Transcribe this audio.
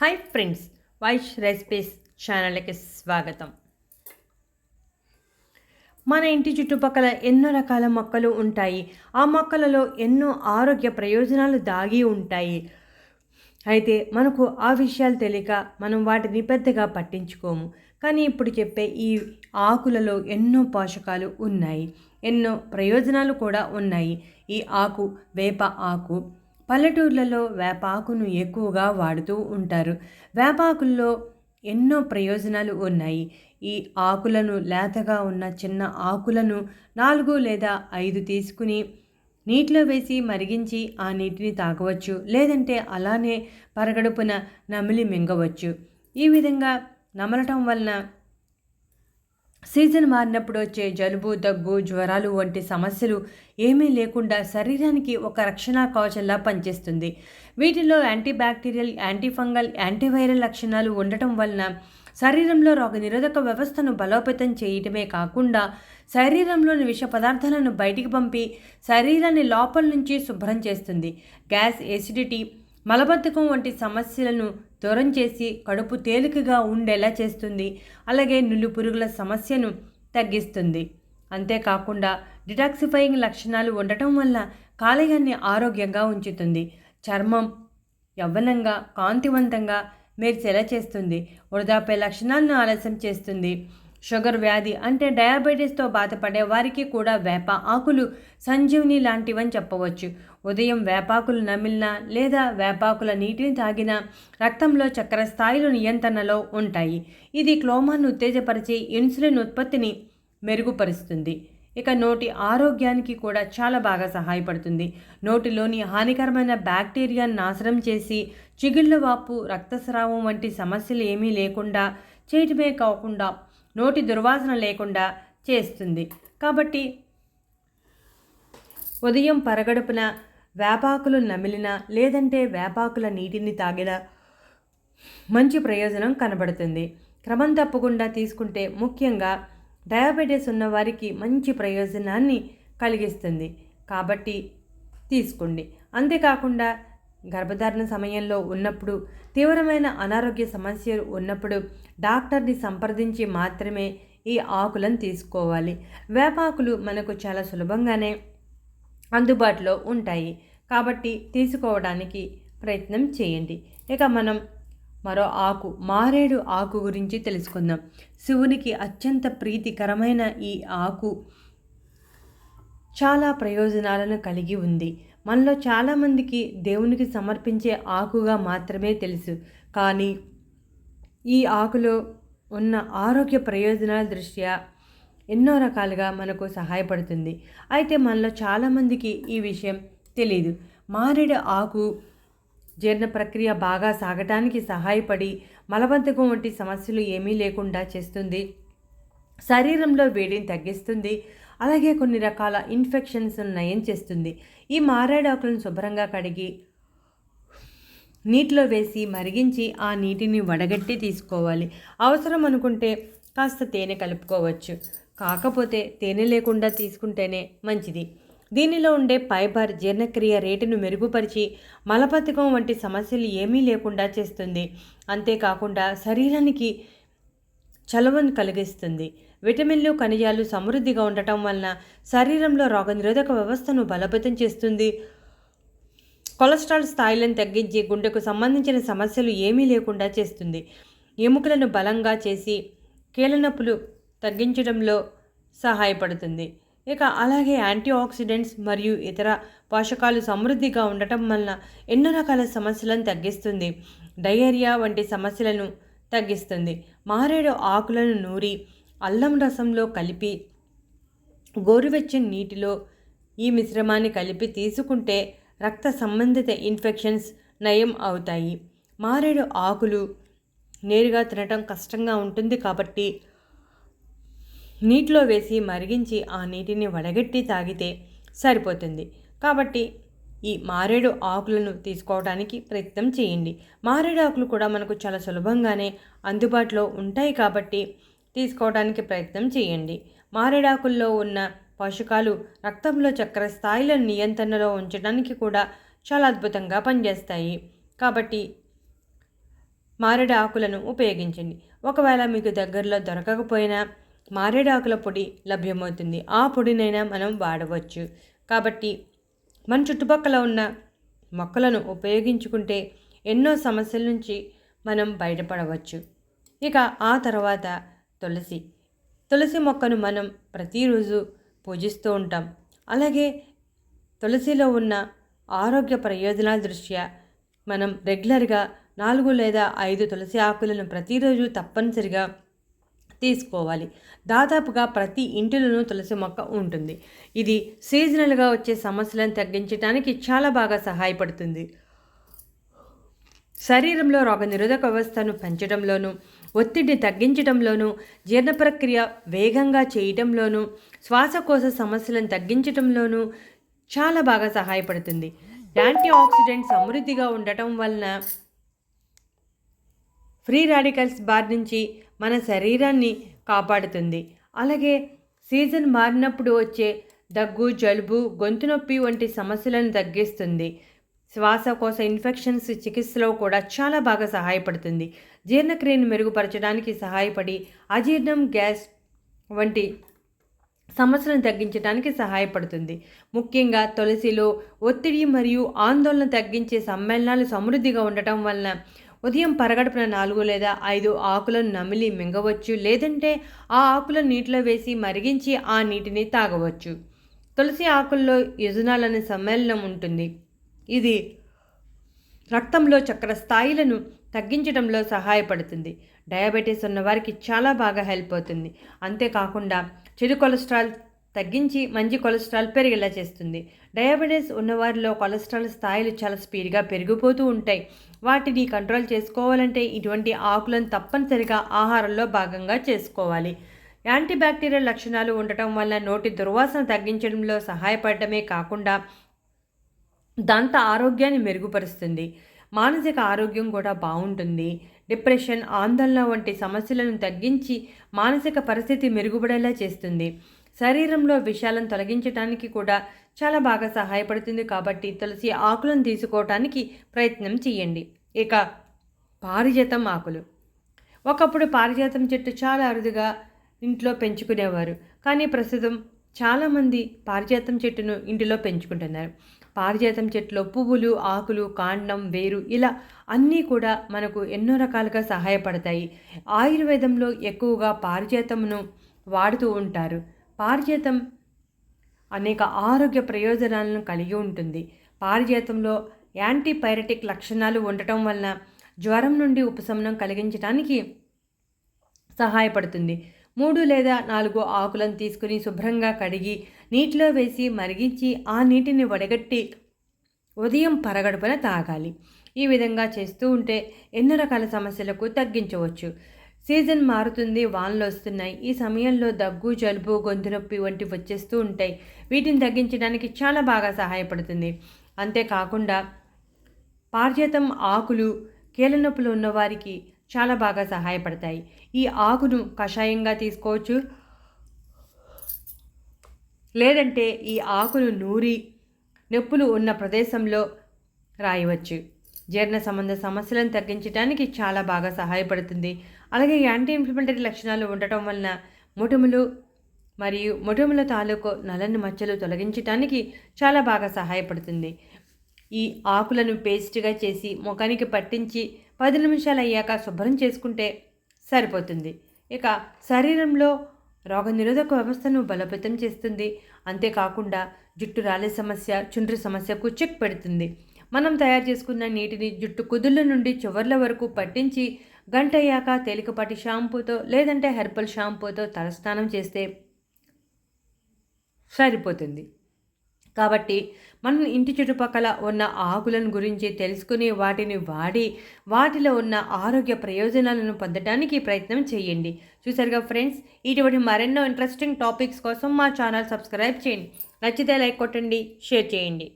Hi friends Vaish recipes ఛానల్కి స్వాగతం. మన ఇంటి చుట్టుపక్కల ఎన్నో రకాల మొక్కలు ఉంటాయి. ఆ మొక్కలలో ఎన్నో ఆరోగ్య ప్రయోజనాలు దాగి ఉంటాయి. అయితే మనకు ఆ విషయాలు తెలియక మనం వాటిని పెద్దగా పట్టించుకోము. కానీ ఇప్పుడు చెప్పే ఈ ఆకులలో ఎన్నో పోషకాలు ఉన్నాయి. ఎన్నో ప్రయోజనాలు కూడా ఉన్నాయి. ఈ ఆకు వేప ఆకు పల్లెటూర్లలో వేపాకును ఎక్కువగా వాడుతూ ఉంటారు. వేపాకుల్లో ఎన్నో ప్రయోజనాలు ఉన్నాయి. ఈ ఆకులను లేతగా ఉన్న చిన్న ఆకులను నాలుగు లేదా ఐదు తీసుకుని నీటిలో వేసి మరిగించి ఆ నీటిని తాగవచ్చు. లేదంటే అలానే పరగడుపున నమిలి మింగవచ్చు. ఈ విధంగా నమలటం వలన సీజన్ మారినప్పుడు వచ్చే జలుబు దగ్గు జ్వరాలు వంటి సమస్యలు ఏమీ లేకుండా శరీరానికి ఒక రక్షణ కవచంలా పనిచేస్తుంది. వీటిలో యాంటీబ్యాక్టీరియల్ యాంటీఫంగల్ యాంటీవైరల్ లక్షణాలు ఉండటం వలన శరీరంలో రోగనిరోధక వ్యవస్థను బలోపేతం చేయటమే కాకుండా శరీరంలోని విష పదార్థాలను బయటికి పంపి శరీరాన్ని లోపల నుంచి శుభ్రం చేస్తుంది. గ్యాస్ ఎసిడిటీ మలబద్ధకం వంటి సమస్యలను దూరం చేసి కడుపు తేలికగా ఉండేలా చేస్తుంది. అలాగే నులు పురుగుల సమస్యను తగ్గిస్తుంది. అంతేకాకుండా డిటాక్సిఫైయింగ్ లక్షణాలు ఉండటం వల్ల కాలేయాన్ని ఆరోగ్యంగా ఉంచుతుంది. చర్మం యవ్వనంగా కాంతివంతంగా మెరిసేలా చేస్తుంది. వృధాపై లక్షణాలను ఆలస్యం చేస్తుంది. షుగర్ వ్యాధి అంటే డయాబెటీస్తో బాధపడే వారికి కూడా వేప ఆకులు సంజీవిని లాంటివని చెప్పవచ్చు. ఉదయం వేపాకులు నమిలినా లేదా వేపాకుల నీటిని తాగినా రక్తంలో చక్కెర స్థాయిలు నియంత్రణలో ఉంటాయి. ఇది క్లోమాను ఉత్తేజపరిచి ఇన్సులిన్ ఉత్పత్తిని మెరుగుపరుస్తుంది. ఇక నోటి ఆరోగ్యానికి కూడా చాలా బాగా సహాయపడుతుంది. నోటిలోని హానికరమైన బ్యాక్టీరియాను నాశనం చేసి చిగుళ్ళ వాపు రక్తస్రావం వంటి సమస్యలు ఏమీ లేకుండా చేయటమే కాకుండా నోటి దుర్వాసన లేకుండా చేస్తుంది. కాబట్టి ఉదయం పరగడుపున వేపాకులు నమిలిన లేదంటే వేపాకుల నీటిని తాగిన మంచి ప్రయోజనం కనబడుతుంది. క్రమం తప్పకుండా తీసుకుంటే ముఖ్యంగా డయాబెటీస్ ఉన్న వారికి మంచి ప్రయోజనాన్ని కలిగిస్తుంది. కాబట్టి తీసుకోండి. అంతేకాకుండా గర్భధారణ సమయంలో ఉన్నప్పుడు తీవ్రమైన అనారోగ్య సమస్యలు ఉన్నప్పుడు డాక్టర్ని సంప్రదించి మాత్రమే ఈ ఆకులను తీసుకోవాలి. వేపాకులు మనకు చాలా సులభంగానే అందుబాటులో ఉంటాయి. కాబట్టి తీసుకోవడానికి ప్రయత్నం చేయండి. ఇక మనం మరో ఆకు మారేడు ఆకు గురించి తెలుసుకుందాం. శివునికి అత్యంత ప్రీతికరమైన ఈ ఆకు చాలా ప్రయోజనాలను కలిగి ఉంది. మనలో చాలామందికి దేవునికి సమర్పించే ఆకుగా మాత్రమే తెలుసు. కానీ ఈ ఆకులో ఉన్న ఆరోగ్య ప్రయోజనాల దృష్ట్యా ఎన్నో రకాలుగా మనకు సహాయపడుతుంది. అయితే మనలో చాలామందికి ఈ విషయం తెలియదు మారేడు ఆకు జీర్ణ ప్రక్రియ బాగా సాగటానికి సహాయపడి మలబద్ధకం వంటి సమస్యలు ఏమీ లేకుండా చేస్తుంది. శరీరంలో వేడిని తగ్గిస్తుంది. అలాగే కొన్ని రకాల ఇన్ఫెక్షన్స్ నయం చేస్తుంది. ఈ మారేడాకులను శుభ్రంగా కడిగి నీటిలో వేసి మరిగించి ఆ నీటిని వడగట్టి తీసుకోవాలి. అవసరం అనుకుంటే కాస్త తేనె కలుపుకోవచ్చు. కాకపోతే తేనె లేకుండా తీసుకుంటేనే మంచిది. దీనిలో ఉండే ఫైబర్ జీర్ణక్రియ రేటును మెరుగుపరిచి మలబద్ధకం వంటి సమస్యలు ఏమీ లేకుండా చేస్తుంది. అంతేకాకుండా శరీరానికి చలవను కలిగిస్తుంది. విటమిన్లు ఖనిజాలు సమృద్ధిగా ఉండటం వలన శరీరంలో రోగనిరోధక వ్యవస్థను బలోపేతం చేస్తుంది. కొలెస్ట్రాల్ స్థాయిలను తగ్గించి గుండెకు సంబంధించిన సమస్యలు ఏమీ లేకుండా చేస్తుంది. ఎముకలను బలంగా చేసి కీలనొప్పులు తగ్గించడంలో సహాయపడుతుంది. ఇక అలాగే యాంటీ ఆక్సిడెంట్స్ మరియు ఇతర పోషకాలు సమృద్ధిగా ఉండటం వలన ఎన్నో రకాల సమస్యలను తగ్గిస్తుంది. డయేరియా వంటి సమస్యలను తగ్గిస్తుంది. మారేడు ఆకులను నూరి అల్లం రసంలో కలిపి గోరువెచ్చని నీటిలో ఈ మిశ్రమాన్ని కలిపి తీసుకుంటే రక్త సంబంధిత ఇన్ఫెక్షన్స్ నయం అవుతాయి. మారేడు ఆకులు నేరుగా తినటం కష్టంగా ఉంటుంది కాబట్టి నీటిలో వేసి మరిగించి ఆ నీటిని వడగట్టి తాగితే సరిపోతుంది. కాబట్టి ఈ మారేడు ఆకులను తీసుకోవడానికి ప్రయత్నం చేయండి. మారేడు ఆకులు కూడా మనకు చాలా సులభంగానే అందుబాటులో ఉంటాయి కాబట్టి తీసుకోవడానికి ప్రయత్నం చేయండి. మారేడాకుల్లో ఉన్న పోషకాలు రక్తంలో చక్కెర స్థాయిలను నియంత్రణలో ఉంచడానికి కూడా చాలా అద్భుతంగా పనిచేస్తాయి. కాబట్టి మారేడు ఆకులను ఉపయోగించండి. ఒకవేళ మీకు దగ్గరలో దొరకకపోయినా మారేడు ఆకుల పొడి లభ్యమవుతుంది. ఆ పొడినైనా మనం వాడవచ్చు. కాబట్టి మన చుట్టుపక్కల ఉన్న మొక్కలను ఉపయోగించుకుంటే ఎన్నో సమస్యల నుంచి మనం బయటపడవచ్చు. ఇక ఆ తర్వాత తులసి. తులసి మొక్కను మనం ప్రతిరోజు పూజిస్తూ ఉంటాం. అలాగే తులసిలో ఉన్న ఆరోగ్య ప్రయోజనాల దృష్ట్యా మనం రెగ్యులర్గా నాలుగు లేదా ఐదు తులసి ఆకులను ప్రతిరోజు తప్పనిసరిగా తీసుకోవాలి. దాదాపుగా ప్రతి ఇంటిలోనూ తులసి మొక్క ఉంటుంది. ఇది సీజనల్గా వచ్చే సమస్యలను తగ్గించడానికి చాలా బాగా సహాయపడుతుంది. శరీరంలో రోగనిరోధక వ్యవస్థను పెంచడంలోనూ ఒత్తిడిని తగ్గించడంలోనూ జీర్ణ ప్రక్రియ వేగంగా చేయటంలోనూ శ్వాసకోశ సమస్యలను తగ్గించడంలోనూ చాలా బాగా సహాయపడుతుంది. యాంటీ ఆక్సిడెంట్ సమృద్ధిగా ఉండటం వలన ఫ్రీ రాడికల్స్ బార్ నుంచి మన శరీరాన్ని కాపాడుతుంది. అలాగే సీజన్ మారినప్పుడు వచ్చే దగ్గు జలుబు గొంతు నొప్పి వంటి సమస్యలను తగ్గిస్తుంది. శ్వాసకోశ ఇన్ఫెక్షన్స్ చికిత్సలో కూడా చాలా బాగా సహాయపడుతుంది. జీర్ణక్రియను మెరుగుపరచడానికి సహాయపడి అజీర్ణం గ్యాస్ వంటి సమస్యలను తగ్గించడానికి సహాయపడుతుంది. ముఖ్యంగా తులసిలో ఒత్తిడి మరియు ఆందోళన తగ్గించే సమ్మేళనాలు సమృద్ధిగా ఉండటం వలన ఉదయం పరగడుపున నాలుగు లేదా ఐదు ఆకులను నమిలి మింగవచ్చు లేదంటే ఆ ఆకులను నీటిలో వేసి మరిగించి ఆ నీటిని తాగవచ్చు. తులసి ఆకుల్లో యజునాలనే సమ్మేళనం ఉంటుంది. ఇది రక్తంలో చక్కెర స్థాయిలను తగ్గించడంలో సహాయపడుతుంది. డయాబెటీస్ ఉన్నవారికి చాలా బాగా హెల్ప్ అవుతుంది. అంతేకాకుండా చెడు కొలెస్ట్రాల్ తగ్గించి మంచి కొలెస్ట్రాల్ పెరిగేలా చేస్తుంది. డయాబెటీస్ ఉన్నవారిలో కొలెస్ట్రాల్ స్థాయిలు చాలా స్పీడ్గా పెరిగిపోతూ ఉంటాయి. వాటిని కంట్రోల్ చేసుకోవాలంటే ఇటువంటి ఆకులను తప్పనిసరిగా ఆహారంలో భాగంగా చేసుకోవాలి. యాంటీబ్యాక్టీరియల్ లక్షణాలు ఉండటం వల్ల నోటి దుర్వాసన తగ్గించడంలో సహాయపడటమే కాకుండా దంత ఆరోగ్యాన్ని మెరుగుపరుస్తుంది. మానసిక ఆరోగ్యం కూడా బాగుంటుంది. డిప్రెషన్ ఆందోళన వంటి సమస్యలను తగ్గించి మానసిక పరిస్థితి మెరుగుపడేలా చేస్తుంది. శరీరంలో విషాలను తొలగించడానికి కూడా చాలా బాగా సహాయపడుతుంది కాబట్టి తులసి ఆకులను తీసుకోవటానికి ప్రయత్నం చేయండి. ఇక పారిజాతం ఆకులు. ఒకప్పుడు పారిజాతం చెట్టు చాలా అరుదుగా ఇంట్లో పెంచుకునేవారు. కానీ ప్రస్తుతం చాలామంది పారిజాతం చెట్టును ఇంటిలో పెంచుకుంటున్నారు. పారిజాతం చెట్టులో పువ్వులు ఆకులు కాండం వేరు ఇలా అన్నీ కూడా మనకు ఎన్నో రకాలుగా సహాయపడతాయి. ఆయుర్వేదంలో ఎక్కువగా పారిజాతమును వాడుతూ ఉంటారు. పారిజాతం అనేక ఆరోగ్య ప్రయోజనాలను కలిగి ఉంటుంది. పారిజాతంలో యాంటీపైరటిక్ లక్షణాలు ఉండటం వలన జ్వరం నుండి ఉపశమనం కలిగించడానికి సహాయపడుతుంది. మూడు లేదా నాలుగు ఆకులను తీసుకుని శుభ్రంగా కడిగి నీటిలో వేసి మరిగించి ఆ నీటిని వడగట్టి ఉదయం పరగడుపున తాగాలి. ఈ విధంగా చేస్తూ ఉంటే ఎన్నో రకాల సమస్యలకు తగ్గించవచ్చు. సీజన్ మారుతుంది వానలు వస్తున్నాయి. ఈ సమయంలో దగ్గు జలుబు గొంతు నొప్పి వంటి వచ్చేస్తూ ఉంటాయి. వీటిని తగ్గించడానికి చాలా బాగా సహాయపడుతుంది. అంతేకాకుండా పారిజాతం ఆకులు కీళ్ళ నొప్పులు ఉన్నవారికి చాలా బాగా సహాయపడతాయి. ఈ ఆకును కషాయంగా తీసుకోవచ్చు. లేదంటే ఈ ఆకును నూరి నొప్పులు ఉన్న ప్రదేశంలో రాయవచ్చు. జీర్ణ సంబంధ సమస్యలను తగ్గించడానికి చాలా బాగా సహాయపడుతుంది. అలాగే యాంటీ ఇన్ఫ్లమెంటరీ లక్షణాలు ఉండటం వలన ముఠములు మరియు ముఠముల తాలూకు నల్లని మచ్చలు తొలగించడానికి చాలా బాగా సహాయపడుతుంది. ఈ ఆకులను పేస్ట్గా చేసి ముఖానికి పట్టించి పది నిమిషాలు అయ్యాక శుభ్రం చేసుకుంటే సరిపోతుంది. ఇక శరీరంలో రోగనిరోధక వ్యవస్థను బలోపేతం చేస్తుంది. అంతేకాకుండా జుట్టు రాలే సమస్య చుండ్రు సమస్యకు చెక్ పెడుతుంది. మనం తయారు చేసుకున్న నీటిని జుట్టు కుదుళ్ళ నుండి చివర్ల వరకు పట్టించి గంట అయ్యాక తేలికపాటి షాంపూతో లేదంటే హెర్బల్ షాంపూతో తలస్నానం చేస్తే సరిపోతుంది. కాబట్టి మనం ఇంటి చుట్టుపక్కల ఉన్న ఆకులను గురించి తెలుసుకుని వాటిని వాడి వాటిలో ఉన్న ఆరోగ్య ప్రయోజనాలను పొందడానికి ప్రయత్నం చేయండి. చూసారుగా ఫ్రెండ్స్ ఇటువంటి మరెన్నో ఇంట్రెస్టింగ్ టాపిక్స్ కోసం మా ఛానల్ సబ్స్క్రైబ్ చేయండి. నచ్చితే లైక్ కొట్టండి షేర్ చేయండి.